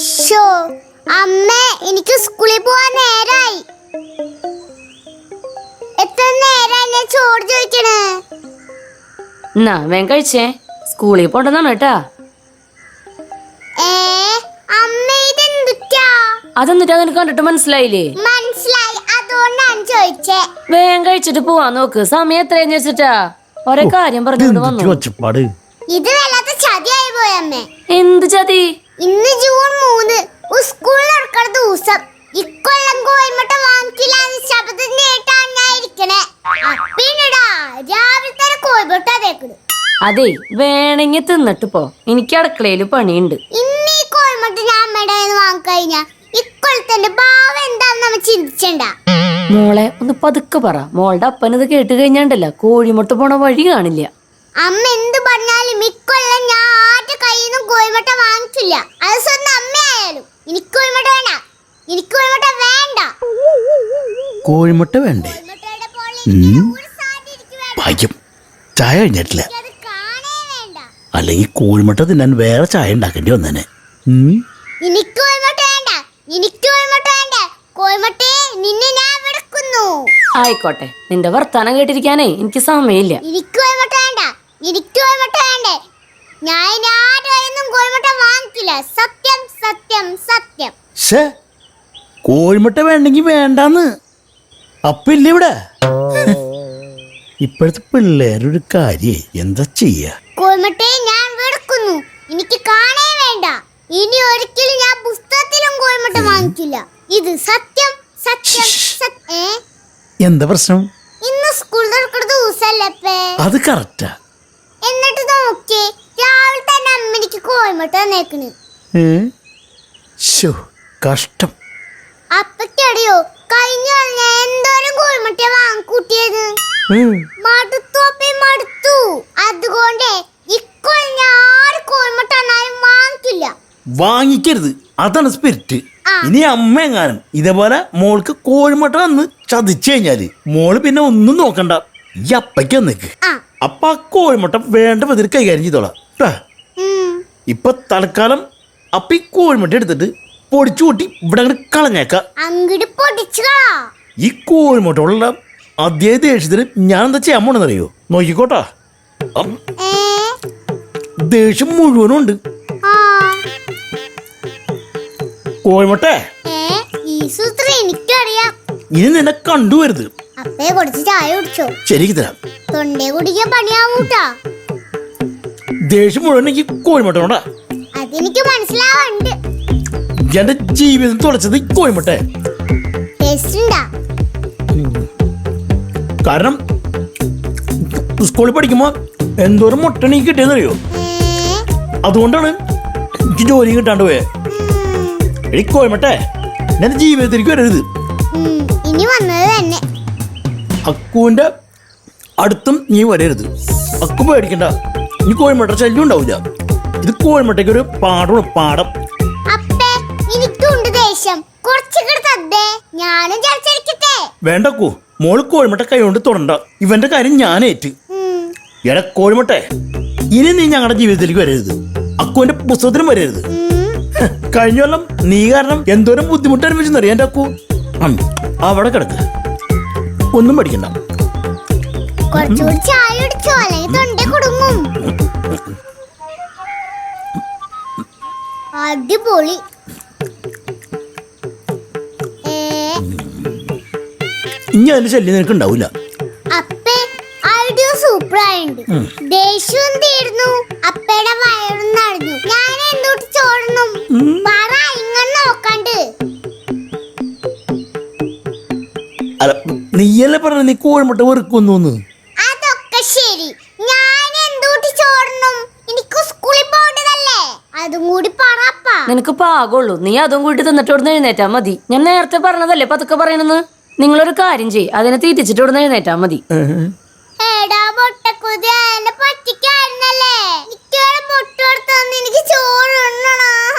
Show. അമ്മ എനിക്ക് സ്കൂളിൽ പോവാൻ നേരായി. എത്ര നേരായി ഞാൻ ചോറ് ചോദിക്കണേ? എന്നാ വേഗം കഴിച്ചേ. സ്കൂളിൽ പോണ്ടെന്നാണ് കേട്ടാ. ഏ അമ്മ ഇതെന്തുറ്റാ അതെന്നിട്ട് അതിന് കണ്ടിട്ട് മനസ്സിലായില്ലേ? മനസ്സിലായി. അതുകൊണ്ടാണ് ചോദിച്ചേ. വേഗം കഴിച്ചിട്ട് പോവാൻ നോക്ക്. സമയം എത്രയെന്ന് വെച്ചിട്ടാ? ഒരേ കാര്യം പറഞ്ഞുകൊണ്ട് വന്നു. ഇത് വല്ലാത്ത ചതിയായി പോയമ്മേ അമ്മേ. എന്ത് ചതി? ഇന്ന് ജൂൺ മൂന്ന്. സ്കൂളിൽ നടക്കണ ദിവസം ഇക്കൊല്ലം കോയിമട്ട വാങ്ങിക്കില്ല എന്ന് ശബ്ദം കേട്ടാണ് ഞാൻ ഇരിക്കണേ പിന്നെടാ രാവിലെ തന്നെ കോയിമുട്ട തേക്കണ്. അതെ വേണമെങ്കിൽ തിന്നിട്ട് പോ. എനിക്ക് അടുക്കളയിൽ പണിയുണ്ട്. ഇന്ന് ഈ കോയിമുട്ട ഞാൻ അമ്മയുടെ വാങ്ങിക്കഴിഞ്ഞ ഇക്കൊല്ലത്തിന്റെ ഭാവം എന്താന്ന് നമ്മ ചിന്തിച്ചണ്ട. മോളെ ഒന്ന് പതുക്കെ പറ. മോളുടെ അപ്പനത് കേട്ട് കഴിഞ്ഞാണ്ടല്ല കോഴിമുട്ട പോണ വഴി കാണില്ല. അമ്മ എന്ത് പറഞ്ഞാലും ഇക്കൊല്ലം ഞാൻ ആരുടെ കയ്യിൽ നിന്നും കോഴിമുട്ട വാങ്ങിച്ചില്ല. അത് സ്വന്തം അമ്മയായാലും. എനിക്ക് കോഴിമുട്ട വേണ്ട. എനിക്ക് കോഴിമുട്ട വേണ്ട. കോഴിമുട്ട വേണ്ടേ. ഭാഗ്യം. ചായ കഴിഞ്ഞിട്ടില്ല. കാണേ വേണ്ട. അല്ലെങ്കിൽ കോഴിമുട്ട തിന്നാൻ വേറെ ചായ ഉണ്ടാക്കേണ്ടി വന്നേനെ. എനിക്ക് കോഴിമുട്ട വേണ്ട. എനിക്ക് കോഴിമുട്ട വേണ്ട. കോഴിമുട്ടേ നിന്നെ ഞാൻ വിടക്കുന്നു ആയിക്കോട്ടെ. നിന്റെ വർത്താനം കേട്ടിരിക്കാനേ എനിക്ക് സമയമില്ല. എനിക്ക് എനിക്ക് കോയിമുട്ട വേണ്ടേ? ഞാൻ ഇനി ആരുടെ കയ്യിൽ വാങ്ങിക്കില്ല. സത്യം സത്യം സത്യം. ശ്ശേ കോഴിമുട്ട വേണ്ടെങ്കി വേണ്ടാന്ന്. അപ്പില്ല ഇവിടെ. ഇപ്പോഴത്തെ പിള്ളേരൊരു കാര്യേ എന്താ ചെയ്യാ? കോഴിമുട്ടയെ ഞാൻ വെറുക്കുന്നു. എനിക്ക് കാണേ വേണ്ട. ഇനി ഒരിക്കലും ഞാൻ പുസ്തകത്തിലും കോഴിമുട്ട വാങ്ങിക്കില്ല. ഇത് സത്യം സത്യം സത്യം എന്താ പ്രശ്നം? ഇന്ന് സ്കൂൾ തുറക്കുന്ന ദിവസമല്ലേ അത് കറക്റ്റാ തന്നേക്കണ് ശോ കഷ്ടം. അപ്പക്കറിയോ കഴിഞ്ഞ ഞാൻ എന്തോരം കോഴിമുട്ട വാങ്ങിക്കൂട്ടിയത്. മടുത്തു അപ്പേ മടുത്തു. അതുകൊണ്ട് ഇക്കൊല്ലം ഞാൻ കോഴിമുട്ട എന്നാലും വാങ്ങിക്കില്ല. വാങ്ങിക്കരുത്. അതാണ് സ്പിരിറ്റ് ഇനി അമ്മ എങ്ങാനും ഇതേപോലെ മോൾക്ക് കോഴിമുട്ട വന്ന് ചതിച്ചു കഴിഞ്ഞാൽ മോൾ പിന്നെ ഒന്നും നോക്കണ്ട. ഈ അപ്പയ്ക്ക് വന്നേക്ക്. അപ്പൊ ആ കോഴിമുട്ട വേണ്ട വിധത്തിൽ കൈകാര്യം ചെയ്തോളാം. ട്ടാ. ഇപ്പൊ തൽക്കാലം അപ്പൊ ഈ കോഴിമുട്ട എടുത്തിട്ട് പൊടിച്ചു കൂട്ടി ഇവിടെ അങ്ങോട്ട് കളഞ്ഞേക്കാം. അങ്ങട് പൊടിച്ചു ഈ കോഴിമുട്ട ഉള്ള അതേ ദേഷ്യത്തിന് ഞാൻ എന്താ ചെയ്യാൻ പോണെന്നറിയോ? നോക്കിക്കോട്ടാ. ദേഷ്യം മുഴുവനും ഉണ്ട്. കോഴിമുട്ടേ. എനിക്കറിയാം. ഇനി നിന്നെ കണ്ടുവരുത്. അപ്പേ കുറച്ച് ചായ കുടിച്ചോ? ശരിക്ക് തരാം. തൊണ്ടേ കുടിക്കാൻ പണിയാവൂട്ടാ. ദേഷ്യം മുഴുവൻ എനിക്ക് കോഴിമുട്ട അതെനിക്ക് എന്റെ ജീവിതം തുളച്ചത് ഈ കോഴിമുട്ട. കാരണം സ്കൂളിൽ പഠിക്കുമ്പോ എന്തോരം മുട്ട എനിക്ക് കിട്ടിയെന്നറിയോ അറിയോ അതുകൊണ്ടാണ് എനിക്ക് ജോലി കിട്ടാണ്ട് പോയെ. എടി കോഴിമുട്ടേ എന്റെ ജീവിതത്തിലേക്ക് വരരുത്. ഇനി വന്നത് തന്നെ. അക്കുവിന്റെ അടുത്തും നീ വരരുത്. അക്കു പേടിക്കണ്ട. ഇനി കോഴിമുട്ട ശല്യം ഉണ്ടാവില്ല ഇത് കോഴിമുട്ടയ്ക്ക് ഒരു പാടമാണ് പാടം. അപ്പേ എനിക്കുണ്ട് ദേഷ്യം. കുറച്ചുകൂടെ തദ്ദേ ഞാനും ചർച്ചരിക്കട്ടെ വേണ്ട അക്കു മോൾ കോഴിമുട്ട കൈകൊണ്ട് തൊടണ്ട. ഇവന്റെ കാര്യം ഞാനേറ്റ് എടാ കോഴിമുട്ടെ ഇനി നീ ഞങ്ങളുടെ ജീവിതത്തിലേക്ക് വരരുത്. അക്കുവിന്റെ പുസ്തകത്തിനും വരരുത്. കഴിഞ്ഞ കൊല്ലം നീ കാരണം എന്തോരം ബുദ്ധിമുട്ട് അനുഭവിച്ചെന്നറിയാം അക്കു? ഉം, അവിടെ കിടക്ക്. ഒന്നും പഠിക്കണ്ട. കുറച്ചുകൂടി ചായ കുടിച്ചോ അല്ലെങ്കിൽ തൊണ്ട കുടുങ്ങും. അടിപൊളി. ഏ, ഇനി അതിന്റെ ശല്യം നിനക്ക് ഉണ്ടാവില്ല അപ്പേ ഐഡിയ സൂപ്പർ ആയിണ്ട് ദേഷ്യം തീർന്നു അപ്പയുടെ വയറും നടന്നു ഞാൻ എന്തുകൊണ്ട് ചോടണം പറ ഇങ്ങനെ നോക്കണ്ട്. അല്ല നീയല്ലേ പറഞ്ഞ നീ കോഴിമുട്ട വെറുക്കുന്നു നിനക്ക് പാകുള്ളൂ നീ അതും കൂട്ടി തിന്നിട്ട് ഇവിടുന്ന് എഴുന്നേറ്റാ മതി. ഞാൻ നേരത്തെ പറഞ്ഞതല്ലേ? പതുക്കെ പറയണെന്ന് നിങ്ങളൊരു കാര്യം ചെയ്യ്. അതിനെ തീറ്റിച്ചിട്ട് ഇവിടുന്ന് എഴുന്നേറ്റാ മതി. പറ്റിക്കായിരുന്നല്ലേ? എനിക്ക് ചോറ് ഉണ്ണണം